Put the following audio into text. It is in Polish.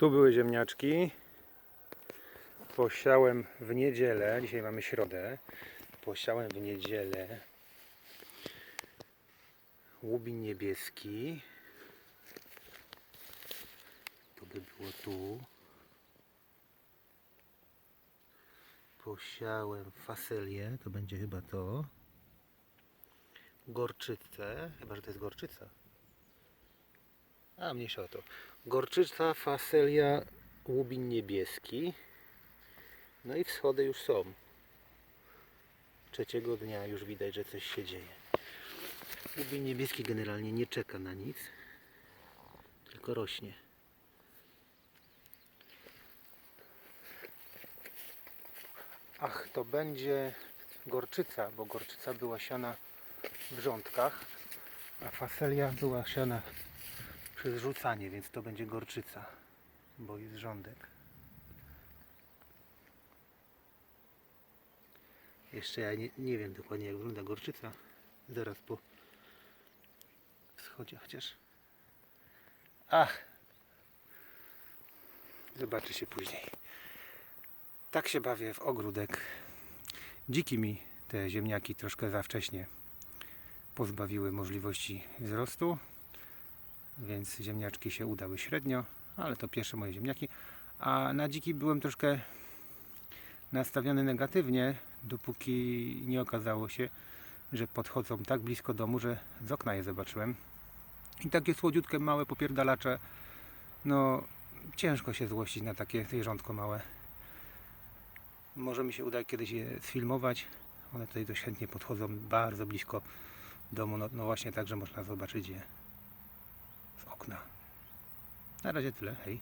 Tu były ziemniaczki. Posiałem w niedzielę, dzisiaj mamy środę. Posiałem w niedzielę łubin niebieski. To by było tu. Posiałem faselię, to będzie chyba to. Gorczycę, chyba że to jest gorczyca. A, mniejsza o to. Gorczyca, faselia, łubin niebieski. No i wschody już są. Trzeciego dnia już widać, że coś się dzieje. Łubin niebieski generalnie nie czeka na nic, tylko rośnie. Ach, to będzie gorczyca, bo gorczyca była siana w rządkach, a faselia była siana przez rzucanie, więc to będzie gorczyca, bo jest rządek. Jeszcze ja nie, nie wiem dokładnie jak wygląda gorczyca. Zaraz po wschodzie chociaż. Ach! Zobaczy się później. Tak się bawię w ogródek. Dziki mi te ziemniaki troszkę za wcześnie pozbawiły możliwości wzrostu więc ziemniaczki się udały średnio, ale to pierwsze moje ziemniaki. A na dziki byłem troszkę nastawiony negatywnie, dopóki nie okazało się, że podchodzą tak blisko domu, że z okna je zobaczyłem. I takie słodziutkie, małe popierdalacze, no ciężko się złościć na takie zwierzątko małe. Może mi się uda kiedyś je sfilmować. One tutaj dość chętnie podchodzą bardzo blisko domu, no, no właśnie tak, że można zobaczyć je okna. Na razie tyle, hej.